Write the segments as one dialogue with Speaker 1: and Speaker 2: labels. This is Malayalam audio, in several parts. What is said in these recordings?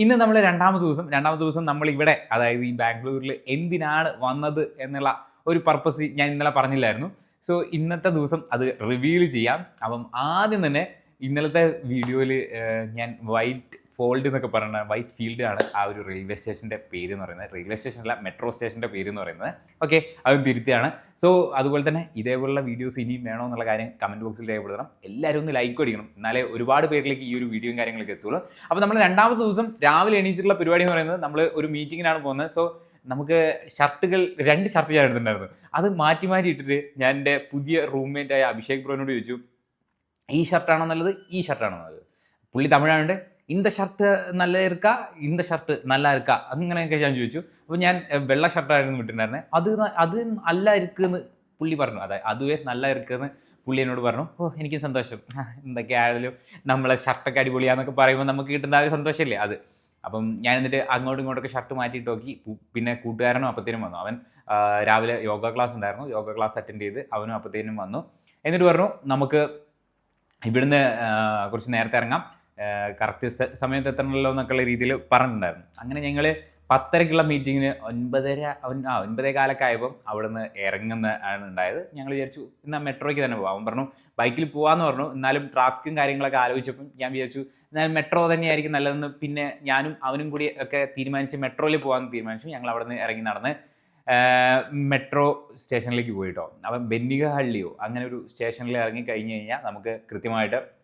Speaker 1: ഇന്ന് നമ്മൾ രണ്ടാമത്തെ ദിവസം രണ്ടാമത്തെ ദിവസം നമ്മൾ ഇവിടെ അതായത് ഈ ബാംഗ്ലൂരിൽ എന്തിനാണ് വന്നത് എന്നുള്ള ഒരു പർപ്പസ് ഞാൻ ഇന്നലെ പറഞ്ഞില്ലായിരുന്നു. സോ ഇന്നത്തെ ദിവസം അത് റിവീൽ ചെയ്യാം. അപ്പം ആദ്യം തന്നെ ഇന്നലത്തെ വീഡിയോയിൽ ഞാൻ വൈറ്റ് ഫോൾഡ് എന്നൊക്കെ പറയുന്ന വൈറ്റ് ഫീൽഡ് ആണ് ആ ഒരു റെയിൽവേ സ്റ്റേഷന്റെ പേര് എന്ന് പറയുന്നത്. റെയിൽവേ സ്റ്റേഷനല്ല മെട്രോ സ്റ്റേഷന്റെ പേര് എന്ന് പറയുന്നത്. ഓക്കെ അതും തിരുത്തിയാണ്. സോ അതുപോലെ തന്നെ ഇതേപോലുള്ള വീഡിയോസ് ഇനിയും വേണോ എന്നുള്ള കാര്യം കമന്റ് ബോക്സിൽ രേഖപ്പെടുത്തണം. എല്ലാവരും ഒന്ന് ലൈക്ക് അടിക്കണം. എന്നാലേ ഒരുപാട് പേരിലേക്ക് ഈ ഒരു വീഡിയോയും കാര്യങ്ങളൊക്കെ എത്തുള്ളൂ. അപ്പോൾ നമ്മൾ രണ്ടാമത്തെ ദിവസം രാവിലെ എണീച്ചിട്ടുള്ള പരിപാടി എന്ന് പറയുന്നത് നമ്മൾ ഒരു മീറ്റിങ്ങിനാണ് പോകുന്നത്. സോ നമുക്ക് ഷർട്ടുകൾ രണ്ട് ഷർട്ട് ഞാൻ എടുത്തിട്ടുണ്ടായിരുന്നു. അത് മാറ്റി മാറ്റി ഇട്ടിട്ട് ഞാൻ എന്റെ പുതിയ റൂംമേറ്റായ അഭിഷേക് ബ്രോനോട് ചോദിച്ചു ഈ ഷർട്ടാണോ നല്ലത്? ഈ ഷർട്ടാണോ നല്ലത്? പുള്ളി തമിഴാണ്ട് ഇന്ത ഷർട്ട് നല്ല ഇരിക്ക ഇന്ത ഷർട്ട് നല്ല ഇരിക്ക അങ്ങനെയൊക്കെ ഞാൻ ചോദിച്ചു. അപ്പോൾ ഞാൻ വെള്ള ഷർട്ടായിരുന്നു വിട്ടിട്ടുണ്ടായിരുന്നത് അത് അത് അല്ല ഇരിക്കുന്ന് പുള്ളി പറഞ്ഞു. അതായത് അതുവേ നല്ല ഇരിക്കുന്ന് പുള്ളി എന്നോട് പറഞ്ഞു. ഓ എനിക്ക് സന്തോഷം. എന്തൊക്കെ എന്തൊക്കെയായാലും നമ്മളെ ഷർട്ടൊക്കെ അടിപൊളിയാന്നൊക്കെ പറയുമ്പോൾ നമുക്ക് കിട്ടുന്ന ആ ഒരു സന്തോഷമില്ലേ അത്? അപ്പം ഞാൻ എന്നിട്ട് അങ്ങോട്ടും ഇങ്ങോട്ടൊക്കെ ഷർട്ട് മാറ്റിയിട്ട് നോക്കി. പിന്നെ കൂട്ടുകാരനും അപ്പത്തേനും വന്നു. അവൻ രാവിലെ യോഗ ക്ലാസ് ഉണ്ടായിരുന്നു. യോഗ ക്ലാസ് അറ്റൻഡ് ചെയ്ത് അവനും അപ്പത്തേനും വന്നു. എന്നിട്ട് പറഞ്ഞു നമുക്ക് ഇവിടുന്ന് കുറച്ച് നേരത്തെ ഇറങ്ങാം. കറക്റ്റ് സമയത്ത് എത്തണമല്ലോ എന്നൊക്കെയുള്ള രീതിയിൽ പറഞ്ഞിട്ടുണ്ടായിരുന്നു. അങ്ങനെ ഞങ്ങൾ പത്തരക്കുള്ള മീറ്റിങ്ങിന് ഒൻപതര ഒൻ- ആ ഒൻപതേ കാലൊക്കെ ആയപ്പോൾ അവിടുന്ന് ഇറങ്ങുന്ന ആണ് ഉണ്ടായത്. ഞങ്ങൾ വിചാരിച്ചു എന്നാൽ മെട്രോയ്ക്ക് തന്നെ പോകാം അവൻ പറഞ്ഞു ബൈക്കിൽ പോകാമെന്ന് പറഞ്ഞു. എന്നാലും ട്രാഫിക്കും കാര്യങ്ങളൊക്കെ ആലോചിച്ചപ്പം ഞാൻ വിചാരിച്ചു എന്നാലും മെട്രോ തന്നെയായിരിക്കും നല്ലതെന്ന് പിന്നെ ഞാനും അവനും കൂടി ഒക്കെ തീരുമാനിച്ച് മെട്രോയിൽ പോകാമെന്ന് തീരുമാനിച്ചു. ഞങ്ങൾ അവിടെ നിന്ന് ഇറങ്ങി നടന്ന് മെട്രോ സ്റ്റേഷനിലേക്ക് പോയിട്ടോ അപ്പം ബെന്നിക ഹള്ളിയോ അങ്ങനെ ഒരു സ്റ്റേഷനിൽ ഇറങ്ങി കഴിഞ്ഞ് കഴിഞ്ഞാൽ നമുക്ക് കൃത്യമായിട്ട്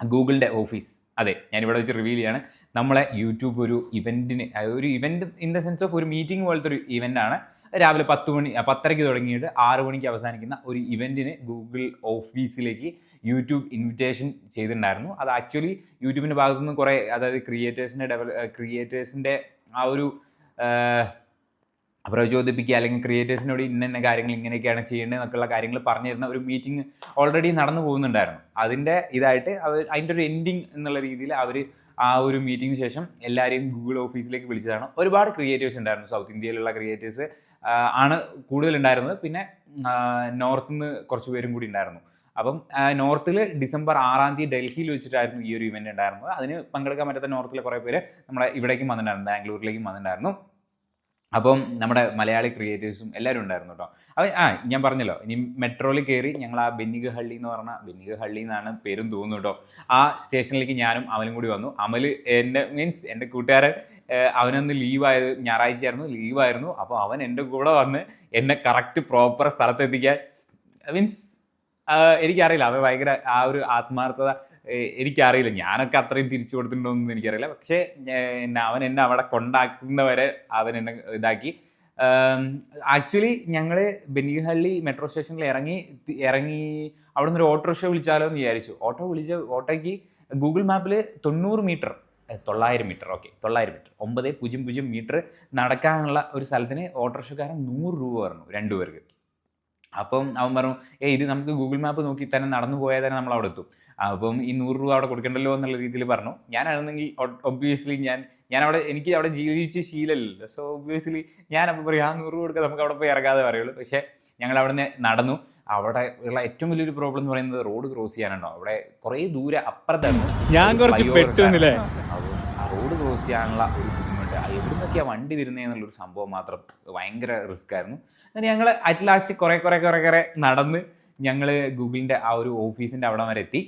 Speaker 1: ഗൂഗിളിന്റെ ഓഫീസ്. അതെ ഞാനിവിടെ വെച്ച് റിവീൽ ചെയ്യാണ്. നമ്മളെ യൂട്യൂബ് ഒരു ഇവന്റിന് ഒരു event in the sense of ഒരു മീറ്റിംഗ് പോലത്തെ ഒരു ഇവന്റാണ് രാവിലെ പത്ത് മണി പത്തരയ്ക്ക് തുടങ്ങിയിട്ട് ആറ് മണിക്ക് അവസാനിക്കുന്ന ഒരു ഇവന്റിന് ഗൂഗിൾ ഓഫീസിലേക്ക് യൂട്യൂബ് ഇൻവിറ്റേഷൻ ചെയ്തിട്ടുണ്ടായിരുന്നു. അത് ആക്ച്വലി യൂട്യൂബിന്റെ ഭാഗത്തുനിന്ന് കുറേ അതായത് ക്രിയേറ്റേഴ്സിന്റെ ഡെവല ക്രിയേറ്റേഴ്സിന്റെ ആ ഒരു പ്രചോദിപ്പിക്കുക അല്ലെങ്കിൽ ക്രിയേറ്റേഴ്സിനോട് ഇന്ന ഇന്ന കാര്യങ്ങൾ ഇങ്ങനെയൊക്കെയാണ് ചെയ്യേണ്ടത് എന്നൊക്കെയുള്ള കാര്യങ്ങൾ പറഞ്ഞു തരുന്ന ഒരു മീറ്റിംഗ് ഓൾറെഡി നടന്നു പോകുന്നുണ്ടായിരുന്നു. അതിന്റെ ഇതായിട്ട് അവർ അതിന്റെ ഒരു എൻഡിങ് എന്നുള്ള രീതിയിൽ അവർ ആ ഒരു മീറ്റിംഗിന് ശേഷം എല്ലാവരെയും ഗൂഗിൾ ഓഫീസിലേക്ക് വിളിച്ചതാണ്. ഒരുപാട് ക്രിയേറ്റേഴ്സ് ഉണ്ടായിരുന്നു. സൗത്ത് ഇന്ത്യയിലുള്ള ക്രിയേറ്റേഴ്സ് ആണ് കൂടുതലുണ്ടായിരുന്നത് പിന്നെ നോർത്ത് നിന്ന് കുറച്ച് പേരും കൂടി ഉണ്ടായിരുന്നു. അപ്പം നോർത്തിൽ ഡിസംബർ ആറാം തീയതി ഡൽഹിയിൽ വെച്ചിട്ടായിരുന്നു ഈ ഒരു ഇവന്റ് ഉണ്ടായിരുന്നത്. അതിന് പങ്കെടുക്കാൻ പറ്റാത്ത നോർത്തിലെ കുറേ പേര് നമ്മുടെ ഇവിടേക്കും വന്നിട്ടുണ്ടായിരുന്നു ബാംഗ്ലൂരിലേക്കും വന്നിട്ടുണ്ടായിരുന്നു. അപ്പം നമ്മുടെ മലയാളി ക്രിയേറ്റീവ്സും എല്ലാവരും ഉണ്ടായിരുന്നു കേട്ടോ. അവ ആ ഞാൻ പറഞ്ഞല്ലോ ഇനി മെട്രോയിൽ കയറി ഞങ്ങൾ ആ ബെന്നിഗഹള്ളി എന്ന് പറഞ്ഞ ബെന്നിഗഹള്ളി എന്നാണ് പേരും തോന്നുന്നു കേട്ടോ. ആ സ്റ്റേഷനിലേക്ക് ഞാനും അമലും കൂടി വന്നു. അമൽ എന്റെ മീൻസ് എന്റെ കൂട്ടുകാരൻ അവനൊന്ന് ലീവായത് ഞായറാഴ്ചയായിരുന്നു ലീവായിരുന്നു അപ്പോൾ അവൻ എന്റെ കൂടെ വന്ന് എന്നെ കറക്റ്റ് പ്രോപ്പർ സ്ഥലത്തെത്തിക്കാൻ മീൻസ് എനിക്കറിയില്ല അവൻ ഭയങ്കര ആ ഒരു ആത്മാർത്ഥത എനിക്കറിയില്ല. ഞാനൊക്കെ അത്രയും തിരിച്ചു കൊടുത്തിട്ടുണ്ടോന്നും എനിക്കറിയില്ല. പക്ഷേ അവൻ എന്നെ അവിടെ കൊണ്ടാക്കുന്നവരെ അവൻ എന്നെ ഇതാക്കി. ആക്ച്വലി ഞങ്ങൾ ബെന്നിഹള്ളി മെട്രോ സ്റ്റേഷനിൽ ഇറങ്ങി ഇറങ്ങി അവിടെ നിന്ന് ഒരു ഓട്ടോറിക്ഷ വിളിച്ചാലോ എന്ന് വിചാരിച്ചു. ഓട്ടോ വിളിച്ച ഓട്ടോയ്ക്ക് ഗൂഗിൾ മാപ്പിൽ തൊണ്ണൂറ് മീറ്റർ തൊള്ളായിരം മീറ്റർ ഓക്കെ തൊള്ളായിരം മീറ്റർ ഒമ്പത് പൂജ്യം പൂജ്യം മീറ്റർ നടക്കാനുള്ള ഒരു സ്ഥലത്തിന് ഓട്ടോറിക്ഷക്കാരൻ നൂറ് രൂപ പറഞ്ഞു രണ്ടുപേർക്ക്. അപ്പം അവൻ പറഞ്ഞു ഏ ഇത് നമുക്ക് ഗൂഗിൾ മാപ്പ് നോക്കി തന്നെ നടന്നു പോയാൽ തന്നെ നമ്മൾ അവിടെ എത്തും. അപ്പം ഈ നൂറ് രൂപ അവിടെ കൊടുക്കണ്ടല്ലോ എന്നുള്ള രീതിയിൽ പറഞ്ഞു. ഞാനാണെന്നെങ്കിൽ ഒബ്വിയസ്ലി ഞാൻ ഞാൻ അവിടെ എനിക്ക് അവിടെ ജീവിച്ച് ശീലമില്ലല്ലോ. സോ ഒബ്വിയസ്ലി ഞാൻ അപ്പോൾ പറയും ആ നൂറ് രൂപ കൊടുക്കുക നമുക്ക് അവിടെ പോയി ഇറങ്ങാതെ പറയുള്ളൂ. പക്ഷേ ഞങ്ങൾ അവിടെ നിന്ന് നടന്നു. അവിടെ ഉള്ള ഏറ്റവും വലിയൊരു പ്രോബ്ലം എന്ന് പറയുന്നത് റോഡ് ക്രോസ് ചെയ്യാനുണ്ടോ? അവിടെ കുറേ ദൂരെ അപ്പുറത്തായിരുന്നു
Speaker 2: ഞാൻ കുറച്ച്
Speaker 1: റോഡ് ക്രോസ് ചെയ്യാനുള്ള ഒരു ബുദ്ധിമുട്ട് എവിടെ എവിടുന്നൊക്കെയാണ് വണ്ടി വരുന്നത് എന്നുള്ളൊരു സംഭവം മാത്രം ഭയങ്കര റിസ്ക് ആയിരുന്നു. അങ്ങനെ ഞങ്ങൾ അറ്റ് ലാസ്റ്റ് കുറേ കുറേ കുറേ കുറേ നടന്ന് ഞങ്ങൾ ഗൂഗിളിന്റെ ആ ഒരു ഓഫീസിന്റെ അവിടെ വരെ എത്തി.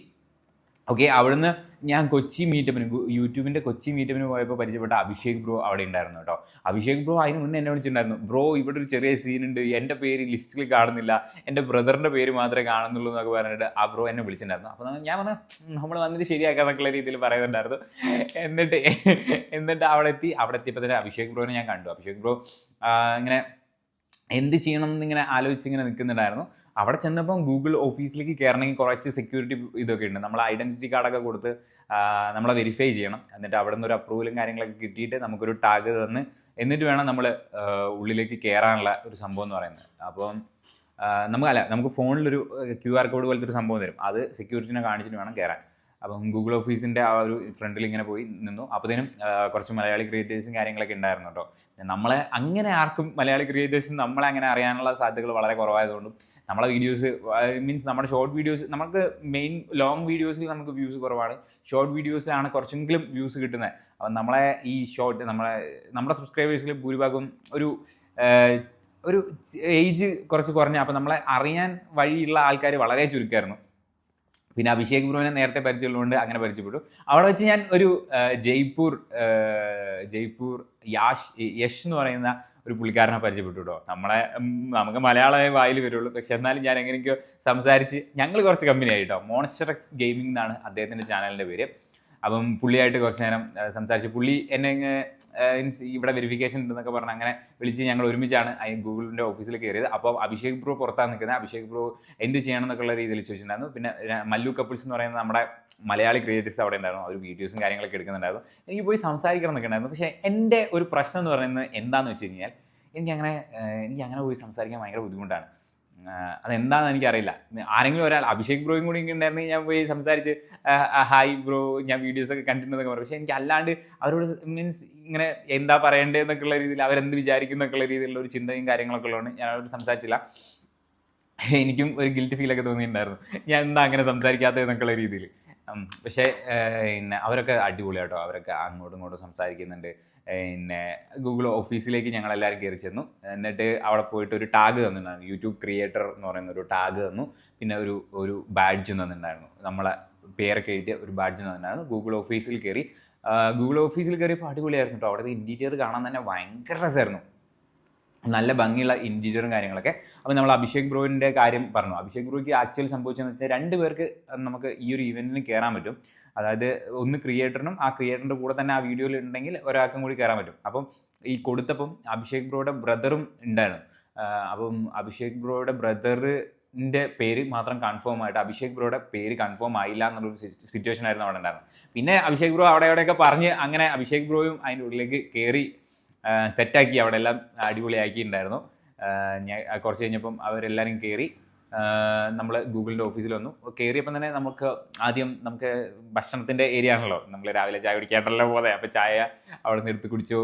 Speaker 1: ഓക്കെ അവിടുന്ന് ഞാൻ കൊച്ചി മീറ്റപ്പിന് യൂട്യൂബിന്റെ കൊച്ചി മീറ്റപ്പിന് പോയപ്പോൾ പരിചയപ്പെട്ട അഭിഷേക് ബ്രോ അവിടെ ഉണ്ടായിരുന്നു കേട്ടോ. അഭിഷേക് ബ്രോ അതിന് മുന്നേ എന്നെ വിളിച്ചിട്ടുണ്ടായിരുന്നു. ബ്രോ ഇവിടെ ഒരു ചെറിയ സീനുണ്ട് എന്റെ പേര് ലിസ്റ്റിൽ കാണുന്നില്ല. എന്റെ ബ്രദറിന്റെ പേര് മാത്രമേ കാണുന്നുള്ളൂ എന്നൊക്കെ പറഞ്ഞിട്ട് ആ ബ്രോ എന്നെ വിളിച്ചിട്ടുണ്ടായിരുന്നു. അപ്പോൾ ഞാൻ പറഞ്ഞു നമ്മൾ വന്നിട്ട് ശരിയാക്കാന്നൊക്കെയുള്ള രീതിയിൽ പറയുന്നുണ്ടായിരുന്നു. എന്നിട്ട് എന്നിട്ട് അവിടെ എത്തി. അവിടെ എത്തിയപ്പോൾ തന്നെ അഭിഷേക് ബ്രോനെ ഞാൻ കണ്ടു. അഭിഷേക് ബ്രോ ഇങ്ങനെ എന്ത് ചെയ്യണം എന്നിങ്ങനെ ആലോചിച്ച് ഇങ്ങനെ നിൽക്കുന്നുണ്ടായിരുന്നു. അവിടെ ചെന്നപ്പം ഗൂഗിൾ ഓഫീസിലേക്ക് കയറണമെങ്കിൽ കുറച്ച് സെക്യൂരിറ്റി ഇതൊക്കെ ഉണ്ട്. നമ്മൾ ഐഡന്റിറ്റി കാർഡൊക്കെ കൊടുത്ത് നമ്മളെ വെരിഫൈ ചെയ്യണം. എന്നിട്ട് അവിടെ നിന്ന് ഒരു അപ്രൂവലും കാര്യങ്ങളൊക്കെ കിട്ടിയിട്ട് നമുക്കൊരു ടാഗ് തന്ന് എന്നിട്ട് വേണം നമ്മൾ ഉള്ളിലേക്ക് കയറാനുള്ള ഒരു സംഭവം എന്ന് പറയുന്നത്. അപ്പം നമുക്ക് അല്ല നമുക്ക് ഫോണിലൊരു ക്യു ആർ കോഡ് പോലത്തെ ഒരു സംഭവം തരും. അത് സെക്യൂരിറ്റിനെ കാണിച്ചിട്ട് വേണം കയറാൻ. അപ്പം ഗൂഗിൾ ഓഫീസിന്റെ ആ ഒരു ഫ്രണ്ടിൽ ഇങ്ങനെ പോയി നിന്നു. അപ്പോഴത്തേനും കുറച്ച് മലയാളി ക്രിയേറ്റേഴ്സും കാര്യങ്ങളൊക്കെ ഉണ്ടായിരുന്നു കേട്ടോ നമ്മളെ അങ്ങനെ ആർക്കും മലയാളി ക്രിയേറ്റേഴ്സും നമ്മളെ അങ്ങനെ അറിയാനുള്ള സാധ്യതകൾ വളരെ കുറവായതുകൊണ്ടും നമ്മളെ വീഡിയോസ് മീൻസ് നമ്മുടെ ഷോർട്ട് വീഡിയോസ് നമുക്ക് മെയിൻ ലോങ് വീഡിയോസിൽ നമുക്ക് വ്യൂസ് കുറവാണ്. ഷോർട്ട് വീഡിയോസിലാണ് കുറച്ചെങ്കിലും വ്യൂസ് കിട്ടുന്നത് അപ്പം നമ്മളെ ഈ ഷോർട്ട് നമ്മളെ നമ്മുടെ സബ്സ്ക്രൈബേഴ്സിൽ ഭൂരിഭാഗം ഒരു ഒരു ഏജ് കുറച്ച് കുറഞ്ഞ അപ്പം നമ്മളെ അറിയാൻ വഴിയുള്ള ആൾക്കാർ വളരെ ചുരുക്കമായിരുന്നു പിന്നെ അഭിഷേക് ബ്രോനെ നേരത്തെ പരിചയമുള്ളതുകൊണ്ട് അങ്ങനെ പരിചയപ്പെട്ടു. അവിടെ വെച്ച് ഞാൻ ഒരു ജയ്പൂർ ജയ്പൂർ യാഷ് യഷ് എന്ന് പറയുന്ന ഒരു പുള്ളിക്കാരനെ പരിചയപ്പെട്ടു കേട്ടോ. നമ്മളെ നമുക്ക് മലയാളമേ വായിൽ വരുള്ളൂ. പക്ഷെ എന്നാലും ഞാൻ എങ്ങനെയൊക്കെയോ സംസാരിച്ച് ഞങ്ങൾ കുറച്ച് കമ്പനി ആയിട്ടോ മോൺസ്റ്റർ എക്സ് ഗെയിമിംഗ് എന്നാണ് അദ്ദേഹത്തിന്റെ ചാനലിന്റെ പേര്. അപ്പം പുള്ളിയായിട്ട് കുറച്ച് നേരം സംസാരിച്ചു. പുള്ളി എന്നെ ഇവിടെ വെരിഫിക്കേഷൻ ഉണ്ടെന്നൊക്കെ പറഞ്ഞ് അങ്ങനെ വിളിച്ച് ഞങ്ങൾ ഒരുമിച്ചാണ് ഗൂഗിളിന്റെ ഓഫീസിൽ കയറിയത്. അപ്പോൾ അഭിഷേക് ബ്രോ പുറത്താണ് നിൽക്കുന്നത്. അഭിഷേക് ബ്രോ എന്ത് ചെയ്യണം എന്നൊക്കെയുള്ള രീതിയിൽ ചോദിച്ചിട്ടുണ്ടായിരുന്നു. പിന്നെ മല്ലു കപ്പിൾസ് എന്ന് പറയുന്ന നമ്മുടെ മലയാളി ക്രിയേറ്റേഴ്സ് അവിടെ ഉണ്ടായിരുന്നു. അവർ വീഡിയോസും കാര്യങ്ങളൊക്കെ എടുക്കുന്നുണ്ടായിരുന്നു. എനിക്ക് പോയി സംസാരിക്കണം എന്നൊക്കെ ഉണ്ടായിരുന്നു. പക്ഷേ എന്റെ ഒരു പ്രശ്നം എന്ന് പറയുന്നത് എന്താണെന്ന് വെച്ച് കഴിഞ്ഞാൽ എനിക്കങ്ങനെ എനിക്കങ്ങനെ പോയി സംസാരിക്കാൻ ഭയങ്കര ബുദ്ധിമുട്ടാണ്. അതെന്താണെന്ന് എനിക്കറിയില്ല. ആരെങ്കിലും ഒരാൾ അഭിഷേക് ബ്രോയും കൂടി ഇങ്ങനെ ഉണ്ടായിരുന്നെങ്കിൽ ഞാൻ പോയി സംസാരിച്ച് ഹായ് ബ്രോ ഞാൻ വീഡിയോസൊക്കെ കണ്ടിട്ടുണ്ടെന്നൊക്കെ പറയും പക്ഷേ എനിക്ക് അല്ലാണ്ട് അവരോട് മീൻസ് ഇങ്ങനെ എന്താ പറയേണ്ടതെന്നൊക്കെയുള്ള രീതിയിൽ അവരെന്ത് വിചാരിക്കും എന്നൊക്കെയുള്ള രീതിയിലുള്ള ഒരു ചിന്തയും കാര്യങ്ങളൊക്കെ ഉള്ളതുകൊണ്ട് ഞാൻ അവരോട് സംസാരിച്ചില്ല. എനിക്കും ഒരു ഗിൽറ്റ് ഫീലൊക്കെ തോന്നിയിട്ടുണ്ടായിരുന്നു. ഞാൻ എന്താ അങ്ങനെ സംസാരിക്കാത്തത് എന്നൊക്കെയുള്ള രീതിയിൽ. പക്ഷേ പിന്നെ അവരൊക്കെ അടിപൊളിയാട്ടോ അവരൊക്കെ അങ്ങോട്ടും ഇങ്ങോട്ടും സംസാരിക്കുന്നുണ്ട്. പിന്നെ ഗൂഗിൾ ഓഫീസിലേക്ക് ഞങ്ങൾ എല്ലാവരും കയറി ചെന്നു. എന്നിട്ട് അവിടെ പോയിട്ട് ഒരു ടാഗ് തന്നിട്ടുണ്ടായിരുന്നു. യൂട്യൂബ് ക്രിയേറ്റർ എന്ന് പറയുന്ന ഒരു ടാഗ് തന്നു. പിന്നെ ഒരു ഒരു ബാഡ്ജ് തന്നിട്ടുണ്ടായിരുന്നു. നമ്മളെ പേരൊക്കെ എഴുതിയ ഒരു ബാഡ്ജ് തന്നിട്ടുണ്ടായിരുന്നു. ഗൂഗിൾ ഓഫീസിൽ കയറി ഗൂഗിൾ ഓഫീസിൽ കയറിയപ്പോൾ അടിപൊളിയായിരുന്നു കേട്ടോ. അവിടുത്തെ ഇന്റീരിയർ കാണാൻ തന്നെ ഭയങ്കര രസമായിരുന്നു. നല്ല ഭംഗിയുള്ള ഇന്റീരിയറും കാര്യങ്ങളൊക്കെ. അപ്പോൾ നമ്മൾ അഭിഷേക് ബ്രോയിന്റെ കാര്യം പറഞ്ഞു. അഭിഷേക് ബ്രോയ്ക്ക് ആക്ച്വലി സംഭവിച്ചതെന്ന് വെച്ചാൽ രണ്ട് പേർക്ക് നമുക്ക് ഈ ഒരു ഇവന്റിന് കയറാൻ പറ്റും. അതായത് ഒന്ന് ക്രിയേറ്ററിനും ആ ക്രിയേറ്ററിന്റെ കൂടെ തന്നെ ആ വീഡിയോയിൽ ഉണ്ടെങ്കിൽ ഒരാൾക്കും കൂടി കയറാൻ പറ്റും. അപ്പം ഈ കൊടുത്തപ്പം അഭിഷേക് ബ്രോയുടെ ബ്രദറും ഉണ്ടായിരുന്നു. അപ്പം അഭിഷേക് ബ്രോയുടെ ബ്രദറിന്റെ പേര് മാത്രം കൺഫേം ആയിട്ട് അഭിഷേക് ബ്രോയുടെ പേര് കൺഫേം ആയില്ല എന്നുള്ളൊരു സിറ്റുവേഷൻ ആയിരുന്നു അവിടെ ഉണ്ടായിരുന്നത്. പിന്നെ അഭിഷേക് ബ്രോ അവിടെ എവിടെയൊക്കെ പറഞ്ഞ് അങ്ങനെ അഭിഷേക് ബ്രോയും അതിന്റെ ഉള്ളിലേക്ക് കയറി സെറ്റാക്കി അവിടെ എല്ലാം അടിപൊളിയാക്കിയിട്ടുണ്ടായിരുന്നു ഞാൻ കുറച്ച് കഴിഞ്ഞപ്പം അവരെല്ലാവരും കയറി നമ്മൾ ഗൂഗിളിന്റെ ഓഫീസിൽ വന്നു. കയറിയപ്പം തന്നെ നമുക്ക് ആദ്യം നമുക്ക് ഭക്ഷണത്തിന്റെ ഏരിയ ആണല്ലോ. നമ്മൾ രാവിലെ ചായ കുടിക്കാണ്ടല്ലോ പോലെ. അപ്പോൾ ചായ അവിടെ നിന്ന് എടുത്ത് കുടിച്ചു.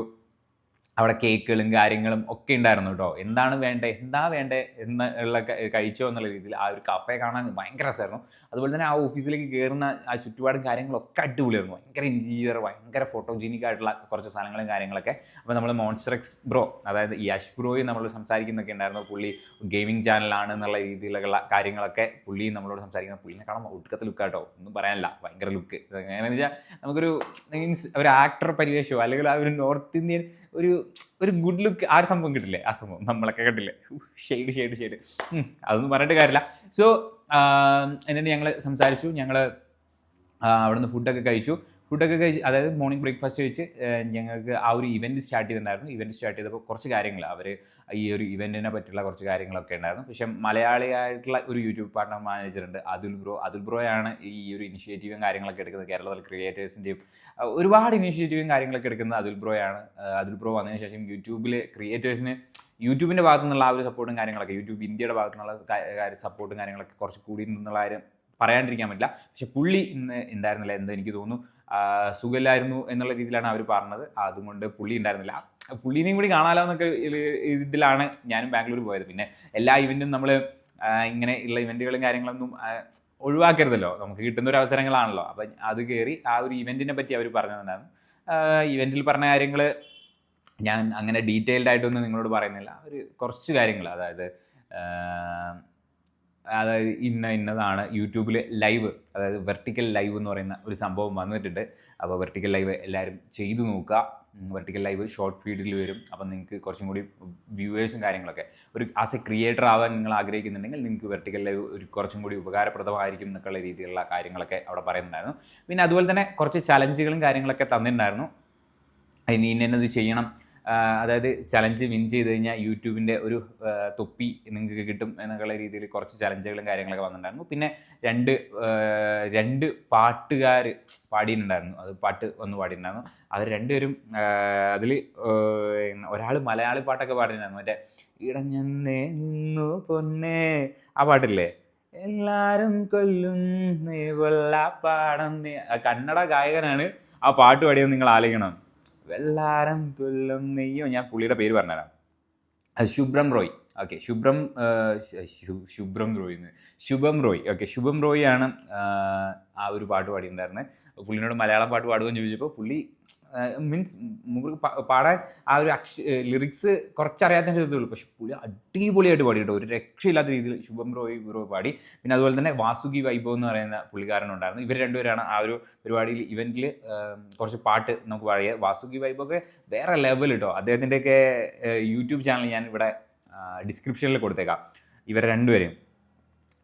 Speaker 1: അവിടെ കേക്കുകളും കാര്യങ്ങളും ഒക്കെ ഉണ്ടായിരുന്നു കേട്ടോ. എന്താണ് വേണ്ടേ? എന്താ വേണ്ടേ? എന്ന് ഉള്ള കഴിച്ചോ എന്നുള്ള രീതിയിൽ ആ ഒരു കഫേ കാണാൻ ഭയങ്കര രസമായിരുന്നു. അതുപോലെ തന്നെ ആ ഓഫീസിലേക്ക് കയറുന്ന ആ ചുറ്റുപാടും കാര്യങ്ങളൊക്കെ അടിപൊളിയായിരുന്നു. ഭയങ്കര ഇന്റീരിയർ ഭയങ്കര ഫോട്ടോജീനിക് ആയിട്ടുള്ള കുറച്ച് സ്ഥലങ്ങളും കാര്യങ്ങളൊക്കെ. അപ്പോൾ നമ്മൾ മോൺസ്റ്റർ എക്സ് ബ്രോ അതായത് യാഷ് ബ്രോയും നമ്മൾ സംസാരിക്കുന്നൊക്കെ ഉണ്ടായിരുന്നു. പുള്ളി ഗെയിമിംഗ് ചാനലാണ് എന്നുള്ള രീതിയിലുള്ള കാര്യങ്ങളൊക്കെ പുള്ളിയും നമ്മളോട് സംസാരിക്കുന്ന. പുള്ളിനെ കാണാൻ ഒടുക്കത്തെ ലുക്ക് കേട്ടോ ഒന്നും പറയാനില്ല. ഭയങ്കര ലുക്ക് എങ്ങനെയാണെന്ന് വെച്ചാൽ നമുക്കൊരു മീൻസ് ഒരു ആക്ടർ പരിവേഷമോ അല്ലെങ്കിൽ ആ ഒരു നോർത്ത് ഇന്ത്യൻ ഒരു ഒരു ഗുഡ് ലുക്ക് ആ ഒരു സംഭവം കിട്ടില്ലേ? ആ സംഭവം നമ്മളൊക്കെ കണ്ടില്ലേ? ഷെയ്ഡ് ഷെയ്ഡ് ഷെയ്ഡ് അതൊന്നും പറഞ്ഞിട്ട് കാര്യമില്ല. സോ എന്നിട്ട് ഞങ്ങൾ സംസാരിച്ചു. ഞങ്ങൾ അവിടുന്ന് ഫുഡൊക്കെ കഴിച്ചു. ഫുഡൊക്കെ കഴിച്ച് അതായത് മോർണിംഗ് ബ്രേക്ക്ഫാസ്റ്റ് കഴിച്ച് ഞങ്ങൾക്ക് ആ ഒരു ഇവന്റ് സ്റ്റാർട്ട് ചെയ്തിട്ടുണ്ടായിരുന്നു. ഇവന്റ് സ്റ്റാർട്ട് ചെയ്തപ്പോൾ കുറച്ച് കാര്യങ്ങൾ അവർ ഈ ഒരു ഇവന്റിനെ പറ്റിയുള്ള കുറച്ച് കാര്യങ്ങളൊക്കെ ഉണ്ടായിരുന്നു. പക്ഷേ മലയാളിയായിട്ടുള്ള ഒരു യൂട്യൂബ് പാർട്ണർ മാനേജർ ഉണ്ട് അതുൽ ബ്രോ. അതുൽ ബ്രോയാണ് ഈ ഒരു ഇനിഷ്യേറ്റീവും കാര്യങ്ങളൊക്കെ എടുക്കുന്നത്. കേരളത്തിൽ ക്രിയേറ്റേഴ്സിന്റെയും ഒരുപാട് ഇനിഷ്യേറ്റീവും കാര്യങ്ങളൊക്കെ എടുക്കുന്നത് അതുൽ ബ്രോയാണ്. അതുൽ ബ്രോ വന്നതിന് ശേഷം യൂട്യൂബിൽ ക്രിയേറ്റേഴ്സിന് യൂട്യൂബിന്റെ ഭാഗത്തു നിന്നുള്ള ആ ഒരു സപ്പോർട്ടും കാര്യങ്ങളൊക്കെ യൂട്യൂബ് ഇന്ത്യയുടെ ഭാഗത്തു നിന്നുള്ള സപ്പോർട്ടും കാര്യങ്ങളൊക്കെ കുറച്ച് കൂടി നിന്നുള്ള കാര്യം പറയാണ്ടിരിക്കാൻ പറ്റില്ല. പക്ഷെ പുള്ളി ഇന്ന് ഉണ്ടായിരുന്നില്ല എന്ന് എനിക്ക് തോന്നുന്നു. സുഖമില്ലായിരുന്നു എന്നുള്ള രീതിയിലാണ് അവർ പറഞ്ഞത്. അതുകൊണ്ട് പുള്ളി ഉണ്ടായിരുന്നില്ല പുള്ളീനെയും കൂടി കാണാലോ എന്നൊക്കെ ഇതില്- ഇതിലാണ് ഞാനും ബാംഗ്ലൂർ പോയത്. പിന്നെ എല്ലാ ഇവന്റും നമ്മൾ ഇങ്ങനെ ഉള്ള ഇവന്റുകളും കാര്യങ്ങളൊന്നും ഒഴിവാക്കരുതല്ലോ. നമുക്ക് കിട്ടുന്ന ഒരു അവസരങ്ങളാണല്ലോ. അപ്പം അത് കയറി ആ ഒരു ഇവന്റിനെ പറ്റി അവർ പറഞ്ഞിട്ടുണ്ടായിരുന്നു ഇവന്റിൽ പറഞ്ഞ കാര്യങ്ങൾ ഞാൻ അങ്ങനെ ഡീറ്റെയിൽഡ് ആയിട്ടൊന്നും നിങ്ങളോട് പറയുന്നില്ല. ഒരു കുറച്ച് കാര്യങ്ങൾ അതായത് അതായത് ഇന്ന ഇന്നതാണ് യൂട്യൂബിൽ ലൈവ് അതായത് വെർട്ടിക്കൽ ലൈവ് എന്ന് പറയുന്ന ഒരു സംഭവം വന്നിട്ടുണ്ട്. അപ്പോൾ വെർട്ടിക്കൽ ലൈവ് എല്ലാവരും ചെയ്തു നോക്കുക. വെർട്ടിക്കൽ ലൈവ് ഷോർട്ട് ഫീഡിൽ വരും. അപ്പം നിങ്ങൾക്ക് കുറച്ചും കൂടി വ്യൂവേഴ്സും കാര്യങ്ങളൊക്കെ ഒരു ആസ് എ ക്രിയേറ്റർ ആവാൻ നിങ്ങൾ ആഗ്രഹിക്കുന്നുണ്ടെങ്കിൽ നിങ്ങൾക്ക് വെർട്ടിക്കൽ ലൈവ് ഒരു കുറച്ചും കൂടി ഉപകാരപ്രദമായിരിക്കും എന്നൊക്കെയുള്ള രീതിയിലുള്ള കാര്യങ്ങളൊക്കെ അവിടെ പറയുന്നുണ്ടായിരുന്നു. പിന്നെ അതുപോലെ തന്നെ കുറച്ച് ചലഞ്ചുകളും കാര്യങ്ങളൊക്കെ തന്നിട്ടുണ്ടായിരുന്നു. അതിന് ഇന്നത് ചെയ്യണം. അതായത് ചലഞ്ച് വിൻ ചെയ്ത് കഴിഞ്ഞാൽ യൂട്യൂബിന്റെ ഒരു തൊപ്പി നിങ്ങൾക്ക് കിട്ടും എന്നൊക്കെയുള്ള രീതിയിൽ കുറച്ച് ചലഞ്ചുകളും കാര്യങ്ങളൊക്കെ വന്നിട്ടുണ്ടായിരുന്നു. പിന്നെ രണ്ട് രണ്ട് പാട്ടുകാർ പാടിയിട്ടുണ്ടായിരുന്നു. അത് പാട്ട് ഒന്ന് പാടിയിട്ടുണ്ടായിരുന്നു. അവർ രണ്ടുപേരും അതിൽ ഒരാൾ മലയാളി പാട്ടൊക്കെ പാടിയിട്ടുണ്ടായിരുന്നു. മറ്റേ ഇടഞ്ഞന്നേ നിന്നു പൊന്നേ ആ പാട്ടില്ലേ? എല്ലാരും കൊല്ലുന്നേ കൊല്ലാപ്പാടന്നേ കന്നഡ ഗായകനാണ് ആ പാട്ട് പാടിയത് നിങ്ങൾ ആലോചിക്കണം. വെള്ളാരം തുല്ലും നെയ്യോ? ഞാൻ പുള്ളിയുടെ പേര് പറഞ്ഞുതരാം. ശുഭ്രം റോയ്. ഓക്കെ ശുഭ്രം ശുഭ്രം റോയ് എന്ന്. ശുഭം റോയ്. ഓക്കെ ശുഭം റോയ് ആണ് ആ, ഒരു പാട്ട് പാടിയിട്ടുണ്ടായിരുന്നത് പുള്ളിനോട് മലയാളം പാട്ട് പാടുമെന്ന് ചോദിച്ചപ്പോൾ പുള്ളി മീൻസ് പാടാൻ ആ ഒരു അക്ഷ ലിറിക്സ് കുറച്ചറിയാത്തതിന്റെ ഇതേ ഉള്ളൂ. പക്ഷെ പുള്ളി അടിപൊളിയായിട്ട് പാടി കേട്ടോ ഒരു രക്ഷയില്ലാത്ത രീതിയിൽ ശുഭം റോയ് റോയ് പാടി. പിന്നെ അതുപോലെ തന്നെ വാസുകി വൈഭവ് എന്ന് പറയുന്ന പുള്ളിക്കാരനുണ്ടായിരുന്നു ഇവർ രണ്ടുപേരാണ് ആ ഒരു പരിപാടിയിൽ ഇവന്റിൽ കുറച്ച് പാട്ട് നമുക്ക് പാടിയത് വാസുകി വൈഭവമൊക്കെ വേറെ ലെവൽ കേട്ടോ അദ്ദേഹത്തിന്റെയൊക്കെ യൂട്യൂബ് ചാനൽ ഞാൻ ഇവിടെ ഡിസ്ക്രിപ്ഷനിൽ കൊടുത്തേക്കാം. ഇവർ രണ്ടുപേരെയും.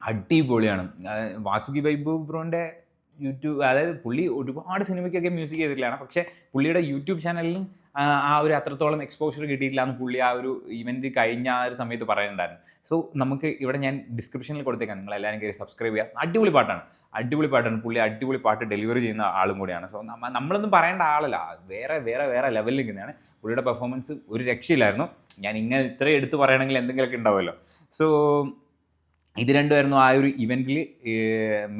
Speaker 1: അടിപൊളിയാണ്. വാസുകി വൈഭവ് ബ്രോന്റെ യൂട്യൂബ് അതായത് പുള്ളി ഒരുപാട് സിനിമയ്ക്കൊക്കെ മ്യൂസിക് ചെയ്തിട്ടില്ലാണ് പക്ഷേ പുള്ളിയുടെ യൂട്യൂബ് ചാനലിലും ആ, ഒരു അത്രത്തോളം എക്സ്പോഷർ കിട്ടിയിട്ടില്ല എന്ന് പുള്ളി ആ ഒരു ഇവന്റ് കഴിഞ്ഞ ആ ഒരു സമയത്ത് പറയുന്നുണ്ടായിരുന്നു. സോ നമുക്ക് ഇവിടെ ഞാൻ ഡിസ്ക്രിപ്ഷനിൽ കൊടുത്തേക്കാം. നിങ്ങൾ എല്ലാവരും കയറി സബ്സ്ക്രൈബ് ചെയ്യുക. അടിപൊളി പാട്ടാണ്. അടിപൊളി പാട്ടാണ്. പുള്ളി അടിപൊളി പാട്ട് ഡെലിവറി ചെയ്യുന്ന ആളും കൂടിയാണ്. സോ നമ്മ നമ്മളൊന്നും പറയേണ്ട ആളല്ല. വേറെ വേറെ വേറെ ലെവലിൽ നിൽക്കുന്നതാണ്. പുള്ളിയുടെ പെർഫോമൻസ് ഒരു രക്ഷയില്ലായിരുന്നു. ഞാൻ ഇങ്ങനെ ഇത്രയും എടുത്ത് പറയണമെങ്കിൽ എന്തെങ്കിലുമൊക്കെ ഉണ്ടാവുമല്ലോ. സോ ഇത് രണ്ടുമായിരുന്നു ആ ഒരു ഇവന്റിൽ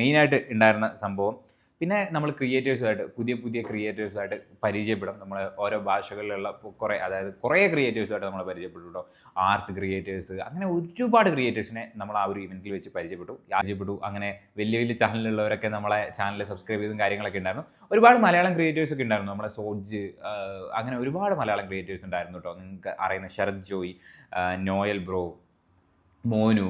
Speaker 1: മെയിനായിട്ട് ഉണ്ടായിരുന്ന സംഭവം. പിന്നെ നമ്മൾ ക്രിയേറ്റേഴ്സുമായിട്ട് പുതിയ പുതിയ ക്രിയേറ്റേഴ്സുമായിട്ട് പരിചയപ്പെടും. നമ്മൾ ഓരോ ഭാഷകളിലുള്ള കുറേ അതായത് കുറേ ക്രിയേറ്റേഴ്സുമായിട്ട് നമ്മൾ പരിചയപ്പെട്ടു കേട്ടോ ആർട്ട് ക്രിയേറ്റേഴ്സ് അങ്ങനെ ഒരുപാട് ക്രിയേറ്റേഴ്സിനെ നമ്മൾ ആ ഒരു ഇവന്റിൽ വെച്ച് പരിചയപ്പെട്ടു. പരിചയപ്പെട്ടു അങ്ങനെ വലിയ വലിയ ചാനലിലുള്ളവരൊക്കെ നമ്മളെ ചാനൽ സബ്സ്ക്രൈബ് ചെയ്തും കാര്യങ്ങളൊക്കെ ഉണ്ടായിരുന്നു. ഒരുപാട് മലയാളം ക്രിയേറ്റേഴ്സ് ഒക്കെ ഉണ്ടായിരുന്നു. നമ്മുടെ സോജ് അങ്ങനെ ഒരുപാട് മലയാളം ക്രിയേറ്റേഴ്സ് ഉണ്ടായിരുന്നു കേട്ടോ നിങ്ങൾക്ക് അറിയുന്ന ശരത് ജോയി നോയൽ ബ്രോ മോനു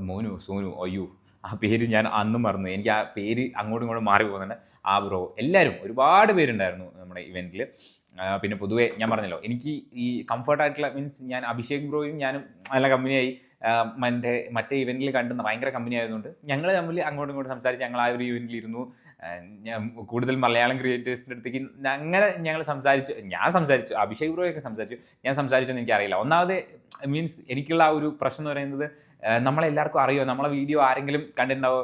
Speaker 1: മോനു സോനു അയ്യോ. ആ പേര് ഞാൻ അന്നും മറന്നു. എനിക്ക് ആ പേര് അങ്ങോട്ടും ഇങ്ങോട്ടും മാറി പോകുന്നുണ്ട്. ആ ബ്രോ എല്ലാവരും ഒരുപാട് പേരുണ്ടായിരുന്നു നമ്മുടെ ഇവന്റിൽ പിന്നെ പൊതുവേ ഞാൻ പറഞ്ഞല്ലോ എനിക്ക് ഈ കംഫർട്ടായിട്ടുള്ള മീൻസ് ഞാൻ അഭിഷേക് ബ്രോയും ഞാനും നല്ല കമ്പനിയായി മറ്റേ മറ്റേ ഇവന്റിൽ കണ്ടുന്ന ഭയങ്കര കമ്പനി ആയതുകൊണ്ട് ഞങ്ങൾ തമ്മിൽ അങ്ങോട്ടും ഇങ്ങോട്ടും സംസാരിച്ച് ഞങ്ങൾ ആ ഒരു ഇവന്റിൽ ഇരുന്നു. കൂടുതൽ മലയാളം ക്രിയേറ്റേഴ്സിന്റെ അടുത്തേക്ക് അങ്ങനെ ഞങ്ങൾ സംസാരിച്ചു ഞാൻ സംസാരിച്ചു അഭിഷേക് ബ്രോയൊക്കെ സംസാരിച്ചു. ഞാൻ സംസാരിച്ചെന്ന് എനിക്കറിയില്ല. ഒന്നാമത് മീൻസ് എനിക്കുള്ള ആ ഒരു പ്രശ്നം എന്ന് പറയുന്നത് നമ്മളെല്ലാവർക്കും അറിയോ? നമ്മളെ വീഡിയോ ആരെങ്കിലും കണ്ടിട്ടുണ്ടാവോ?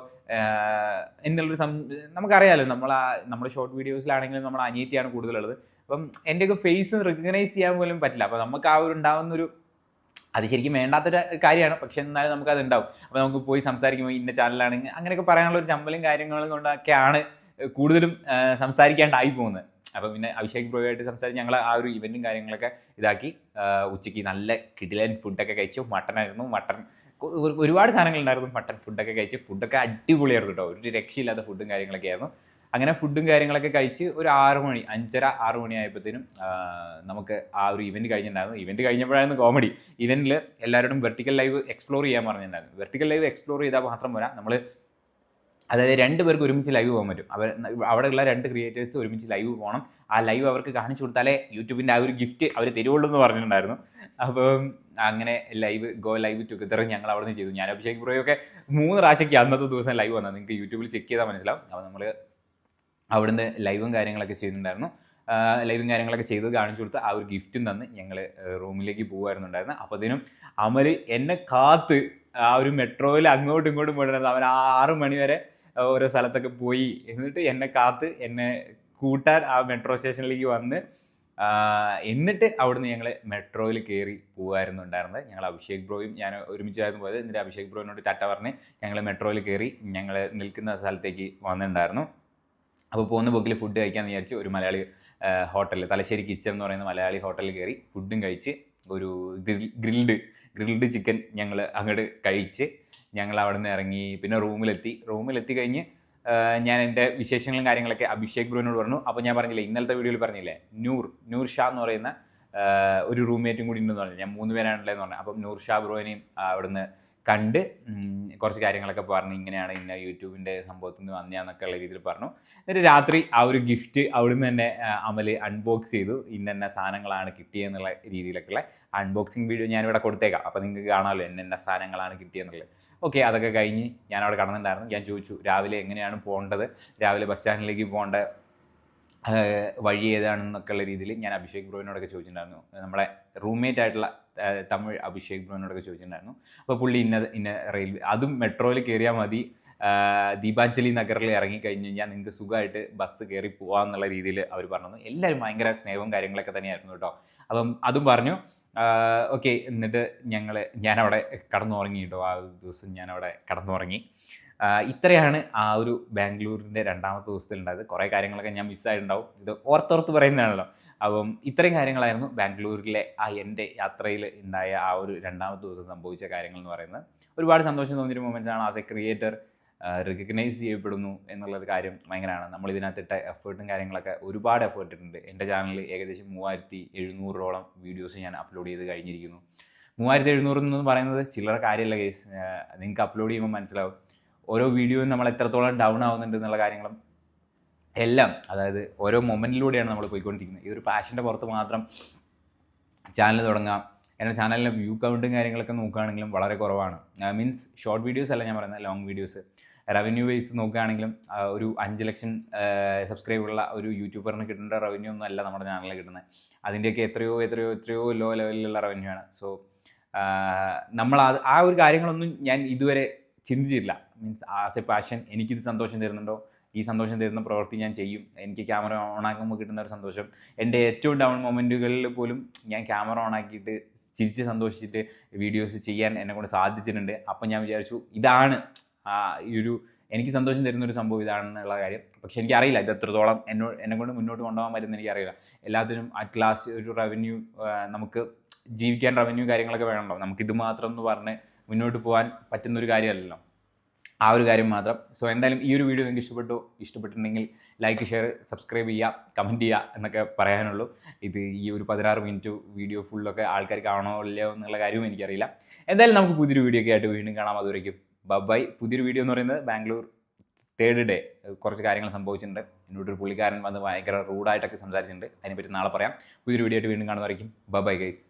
Speaker 1: എന്നുള്ളൊരു സം നമുക്കറിയാമല്ലോ നമ്മൾ നമ്മുടെ ഷോർട്ട് വീഡിയോസിലാണെങ്കിലും നമ്മൾ അനിയത്തിയാണ് കൂടുതലുള്ളത്. അപ്പം എന്റെയൊക്കെ ഫേസ് റെക്കഗ്നൈസ് ചെയ്യാൻ പോലും പറ്റില്ല. അപ്പോൾ നമുക്ക് ആ ഒരു ഉണ്ടാവുന്നൊരു അത് ശരിക്കും വേണ്ടാത്തൊരു കാര്യമാണ്. പക്ഷെ എന്നാലും നമുക്കത് ഉണ്ടാവും. അപ്പോൾ നമുക്ക് പോയി സംസാരിക്കുമ്പോൾ ഇന്ന ചാനലാണെങ്കിൽ അങ്ങനെയൊക്കെ പറയാനുള്ള ഒരു ചമ്പലും കാര്യങ്ങളും കൊണ്ടൊക്കെയാണ് കൂടുതലും സംസാരിക്കാണ്ടായി പോകുന്നത്. അപ്പോൾ പിന്നെ അഭിഷേക് ബ്രോയായിട്ട് സംസാരിച്ച് ഞങ്ങൾ ആ ഒരു ഇവന്റും കാര്യങ്ങളൊക്കെ ഇതാക്കി. ഉച്ചയ്ക്ക് നല്ല കിടിലൻ ഫുഡൊക്കെ കഴിച്ചു. മട്ടനായിരുന്നു. മട്ടൺ ഒരുപാട് സാധനങ്ങളുണ്ടായിരുന്നു. മട്ടൺ ഫുഡൊക്കെ കഴിച്ച് ഫുഡൊക്കെ അടിപൊളിയായിരുന്നു കേട്ടോ. ഒരു രക്ഷയില്ലാത്ത ഫുഡും കാര്യങ്ങളൊക്കെ ആയിരുന്നു. അങ്ങനെ ഫുഡും കാര്യങ്ങളൊക്കെ കഴിച്ച് ഒരു ആറ് മണി അഞ്ചര ആറ് മണി ആയപ്പോഴത്തേനും നമുക്ക് ആ ഒരു ഇവന്റ് കഴിഞ്ഞിട്ടുണ്ടായിരുന്നു. ഇവന്റ് കഴിഞ്ഞപ്പോഴായിരുന്നു കോമഡി ഇവന്റിൽ എല്ലാവരോടും വെർട്ടിക്കൽ ലൈവ് എക്സ്പ്ലോർ ചെയ്യാൻ പറഞ്ഞിട്ടുണ്ടായിരുന്നു. വെർട്ടിക്കൽ ലൈവ് എക്സ്പ്ലോർ ചെയ്താൽ മാത്രം പോരാ. നമ്മൾ അതായത് രണ്ട് പേർക്ക് ഒരുമിച്ച് ലൈവ് പോകാൻ പറ്റും. അവർ അവിടെയുള്ള രണ്ട് ക്രിയേറ്റേഴ്സ് ഒരുമിച്ച് ലൈവ് പോകണം ആ ലൈവ് അവർക്ക് കാണിച്ചു കൊടുത്താലേ യൂട്യൂബിന്റെ ആ ഒരു ഗിഫ്റ്റ് അവർ തരുവുള്ളൂ എന്ന് പറഞ്ഞിട്ടുണ്ടായിരുന്നു. അപ്പം അങ്ങനെ ലൈവ് ഗോ ലൈവ് ടുഗദർ ഞങ്ങൾ അവിടെ നിന്ന് ചെയ്തു. ഞാൻ അഭിഷേക് പ്രോയൊക്കെ മൂന്ന് പ്രാവശ്യമൊക്കെ അന്നത്തെ ദിവസം ലൈവ് വന്നത് നിങ്ങൾക്ക് യൂട്യൂബിൽ ചെക്ക് ചെയ്താൽ മനസ്സിലാവും. അപ്പോൾ നമ്മൾ അവിടുന്ന് ലൈവും കാര്യങ്ങളൊക്കെ ചെയ്യുന്നുണ്ടായിരുന്നു ലൈവും കാര്യങ്ങളൊക്കെ ചെയ്ത് കാണിച്ചു കൊടുത്ത് ആ ഒരു ഗിഫ്റ്റും തന്ന് ഞങ്ങൾ റൂമിലേക്ക് പോകുമായിരുന്നുണ്ടായിരുന്നു. അപ്പോൾ അതിനും അമൽ എന്നെ കാത്ത് ആ ഒരു മെട്രോയിൽ അങ്ങോട്ടും ഇങ്ങോട്ടും പോയിട്ടുണ്ടായിരുന്നു. അവൻ ആറ് മണി വരെ ഓരോ സ്ഥലത്തൊക്കെ പോയി എന്നിട്ട് എന്നെ കാത്ത് എന്നെ കൂട്ടാൻ ആ മെട്രോ സ്റ്റേഷനിലേക്ക് വന്ന് എന്നിട്ട് അവിടുന്ന് ഞങ്ങൾ മെട്രോയിൽ കയറി പോകുമായിരുന്നു ഉണ്ടായിരുന്നത്. ഞങ്ങൾ അഭിഷേക് ബ്രോയും ഞാൻ ഒരുമിച്ചായിരുന്നു പോയത്. എന്നിട്ട് അഭിഷേക് ബ്രോയിനോട് ടാറ്റ പറഞ്ഞ് ഞങ്ങൾ മെട്രോയിൽ കയറി ഞങ്ങൾ നിൽക്കുന്ന സ്ഥലത്തേക്ക് വന്നിട്ടുണ്ടായിരുന്നു. അപ്പോൾ പോകുന്ന പോക്കിൽ ഫുഡ് കഴിക്കാമെന്ന് വിചാരിച്ച് ഒരു മലയാളി ഹോട്ടൽ തലശ്ശേരി കിച്ചൺ എന്ന് പറയുന്ന മലയാളി ഹോട്ടലിൽ കയറി ഫുഡും കഴിച്ച് ഒരു ഗ്രിൽഡ് ഗ്രിൽഡ് ചിക്കൻ ഞങ്ങൾ അങ്ങോട്ട് കഴിച്ച് ഞങ്ങൾ അവിടെ നിന്ന് ഇറങ്ങി പിന്നെ റൂമിലെത്തി. റൂമിലെത്തി കഴിഞ്ഞ് ഞാൻ എന്റെ വിശേഷങ്ങളും കാര്യങ്ങളൊക്കെ അഭിഷേക് ബ്രോനോട് പറഞ്ഞു. അപ്പോൾ ഞാൻ പറഞ്ഞില്ലേ ഇന്നലത്തെ വീഡിയോയിൽ പറഞ്ഞില്ലേ നൂർ നൂർ ഷാ എന്ന് പറയുന്ന ഒരു റൂംമേറ്റും കൂടി ഉണ്ടെന്ന് പറഞ്ഞു. ഞാൻ മൂന്ന് പേരാണല്ലേ എന്ന് പറഞ്ഞു. അപ്പം നൂർ ഷാ ബ്രോനെയും അവിടുന്ന് കണ്ട് കുറച്ച് കാര്യങ്ങളൊക്കെ പറഞ്ഞു. ഇങ്ങനെയാണ് ഇന്ന യൂട്യൂബിന്റെ സംഭവത്തിൽ നിന്ന് രീതിയിൽ പറഞ്ഞു. എന്നിട്ട് രാത്രി ആ ഒരു ഗിഫ്റ്റ് അവിടുന്ന് തന്നെ അമൽ അൺബോക്സ് ചെയ്തു. ഇന്ന സാധനങ്ങളാണ് കിട്ടിയെന്നുള്ള രീതിയിലൊക്കെയുള്ള അൺബോക്സിങ് വീഡിയോ ഞാനിവിടെ കൊടുത്തേക്കാം. അപ്പോൾ നിങ്ങൾക്ക് കാണാമല്ലോ എന്നെ സാധനങ്ങളാണ് കിട്ടിയെന്നുള്ളത്. ഓക്കെ അതൊക്കെ കഴിഞ്ഞ് ഞാനവിടെ കടന്നിട്ടുണ്ടായിരുന്നു. ഞാൻ ചോദിച്ചു രാവിലെ എങ്ങനെയാണ് പോകേണ്ടത്? രാവിലെ ബസ് സ്റ്റാൻഡിലേക്ക് പോകേണ്ട വഴി ഏതാണെന്നൊക്കെ ഉള്ള രീതിയിൽ ഞാൻ അഭിഷേക് ബ്രോയിനോടൊക്കെ ചോദിച്ചിട്ടുണ്ടായിരുന്നു. നമ്മളെ റൂംമേറ്റ് ആയിട്ടുള്ള തമിഴ് അഭിഷേക് ബ്രോയിനോടൊക്കെ ചോദിച്ചിട്ടുണ്ടായിരുന്നു. അപ്പോൾ പുള്ളി ഇന്ന ഇന്ന റെയിൽവേ അതും മെട്രോയിൽ കയറിയാൽ മതി. ദീപാഞ്ജലി നഗറിൽ ഇറങ്ങി കഴിഞ്ഞ് കഴിഞ്ഞാൽ നിങ്ങൾക്ക് സുഖമായിട്ട് ബസ് കയറി പോകാമെന്നുള്ള രീതിയിൽ അവർ പറഞ്ഞു എല്ലാവരും ഭയങ്കര സ്നേഹവും കാര്യങ്ങളൊക്കെ തന്നെയായിരുന്നു കേട്ടോ. അപ്പം അതും പറഞ്ഞു ഓക്കെ എന്നിട്ട് ഞങ്ങൾ ഞാനവിടെ കടന്നുറങ്ങി കേട്ടോ. ആ ദിവസം ഞാനവിടെ കടന്നുറങ്ങി. ഇത്രയാണ് ആ ഒരു ബാംഗ്ലൂരിന്റെ രണ്ടാമത്തെ ദിവസത്തിലുണ്ടായത് കുറേ കാര്യങ്ങളൊക്കെ ഞാൻ മിസ്സായിട്ടുണ്ടാവും ഇത് ഓർത്തോർത്ത് പറയുന്നതാണല്ലോ. അപ്പം ഇത്രയും കാര്യങ്ങളായിരുന്നു ബാംഗ്ലൂരിലെ ആ എന്റെ യാത്രയിൽ ഉണ്ടായ ആ ഒരു രണ്ടാമത്തെ ദിവസം സംഭവിച്ച കാര്യങ്ങൾ എന്ന് പറയുന്നത്. ഒരുപാട് സന്തോഷം തോന്നിയൊരു ആണ്. ആസ് എ ക്രിയേറ്റർ റെക്കഗ്നൈസ് ചെയ്യപ്പെടുന്നു എന്നുള്ളൊരു കാര്യം ഭയങ്കരമാണ്. നമ്മൾ ഇതിനകത്തിട്ട എഫേർട്ടും കാര്യങ്ങളൊക്കെ ഒരുപാട് എഫേർട്ട് ഇട്ടുണ്ട് എന്റെ ചാനലിൽ ഏകദേശം മൂവായിരത്തി എഴുന്നൂറോളം വീഡിയോസ് ഞാൻ അപ്ലോഡ് ചെയ്ത് കഴിഞ്ഞിരിക്കുന്നു. മൂവായിരത്തി എഴുന്നൂറ് എന്ന് പറയുന്നത് ചില്ലറ കാര്യമല്ല കേസ് നിങ്ങൾക്ക് അപ്ലോഡ് ചെയ്യുമ്പോൾ മനസ്സിലാവും. ഓരോ വീഡിയോയും നമ്മൾ എത്രത്തോളം ഡൗൺ ആവുന്നുണ്ട് എന്നുള്ള കാര്യങ്ങളും എല്ലാം അതായത് ഓരോ മൊമെന്റിലൂടെയാണ് നമ്മൾ പോയിക്കൊണ്ടിരിക്കുന്നത്. ഒരു പാഷന്റെ പുറത്ത് മാത്രം ചാനൽ തുടങ്ങാം. എന്റെ ചാനലിലെ വ്യൂ കൗണ്ടും കാര്യങ്ങളൊക്കെ നോക്കുകയാണെങ്കിലും വളരെ കുറവാണ്. മീൻസ് ഷോർട്ട് വീഡിയോസ് അല്ല ഞാൻ പറയുന്നത് ലോങ് വീഡിയോസ് റവന്യൂ വൈസ് നോക്കുകയാണെങ്കിലും ഒരു അഞ്ച് ലക്ഷം സബ്സ്ക്രൈബുള്ള ഒരു യൂട്യൂബറിന് കിട്ടേണ്ട റവന്യൂ ഒന്നും അല്ല നമ്മുടെ ചാനലിൽ കിട്ടുന്നത്. അതിന്റെയൊക്കെ എത്രയോ എത്രയോ എത്രയോ ലോ ലെവലിലുള്ള റവന്യൂ ആണ്. സോ നമ്മൾ ആ ഒരു കാര്യങ്ങളൊന്നും ഞാൻ ഇതുവരെ ചിന്തിച്ചിട്ടില്ല. മീൻസ് ആസ് എ പാഷൻ എനിക്കിത് സന്തോഷം തരുന്നുണ്ടോ? ഈ സന്തോഷം തരുന്ന പ്രവൃത്തി ഞാൻ ചെയ്യും. എനിക്ക് ക്യാമറ ഓൺ ആക്കുമ്പോൾ കിട്ടുന്ന ഒരു സന്തോഷം. എന്റെ ഏറ്റവും ഡൗൺ മൊമെന്റുകളിൽ പോലും ഞാൻ ക്യാമറ ഓൺ ആക്കിയിട്ട് ചിരിച്ച് സന്തോഷിച്ചിട്ട് വീഡിയോസ് ചെയ്യാൻ എന്നെ കൊണ്ട് സാധിച്ചിട്ടുണ്ട്. അപ്പം ഞാൻ വിചാരിച്ചു ഇതാണ് ഈ ഒരു എനിക്ക് സന്തോഷം തരുന്ന ഒരു സംഭവം ഇതാണെന്നുള്ള കാര്യം. പക്ഷെ എനിക്കറിയില്ല ഇത് എത്രത്തോളം എന്നോട് എന്നെ കൊണ്ട് മുന്നോട്ട് കൊണ്ടുപോകാൻ പറ്റുമെന്ന് എനിക്കറിയില്ല. എല്ലാത്തിനും അറ്റ് ലാസ്റ്റ് ഒരു റവന്യൂ നമുക്ക് ജീവിക്കാൻ റവന്യൂ കാര്യങ്ങളൊക്കെ വേണമല്ലോ. നമുക്കിത് മാത്രം എന്ന് പറഞ്ഞ് മുന്നോട്ട് പോകാൻ പറ്റുന്ന ഒരു കാര്യമല്ലല്ലോ. ആ ഒരു കാര്യം മാത്രം. സോ എന്തായാലും ഈ ഒരു വീഡിയോ നിങ്ങൾക്ക് ഇഷ്ടപ്പെട്ടു ഇഷ്ടപ്പെട്ടിട്ടുണ്ടെങ്കിൽ ലൈക്ക് ഷെയർ സബ്സ്ക്രൈബ് ചെയ്യുക കമന്റ് ചെയ്യുക എന്നൊക്കെ പറയാനുള്ളൂ. ഇത് ഈ ഒരു പതിനാറ് മിനിറ്റ് വീഡിയോ ഫുള്ളൊക്കെ ആൾക്കാർ കാണണോ ഇല്ലയോ എന്നുള്ള കാര്യവും എനിക്കറിയില്ല. എന്തായാലും നമുക്ക് പുതിയൊരു വീഡിയോ ഒക്കെ ആയിട്ട് വീണ്ടും കാണാം. അതുവരേക്കും ബൈ പുതിയൊരു വീഡിയോ എന്ന് പറയുന്നത് ബാംഗ്ലൂർ തേർഡ് ഡേ കുറച്ച് കാര്യങ്ങൾ സംഭവിച്ചിട്ടുണ്ട്. എന്നോടൊരു പുള്ളിക്കാരൻ വന്ന് ഭയങ്കര റൂഡായിട്ടൊക്കെ സംസാരിച്ചിട്ടുണ്ട്. അതിനെപ്പറ്റി നാളെ പറയാം. പുതിയൊരു വീഡിയോ ആയിട്ട് വീണ്ടും കാണുന്നതായിരിക്കും ബൈ ഗൈസ്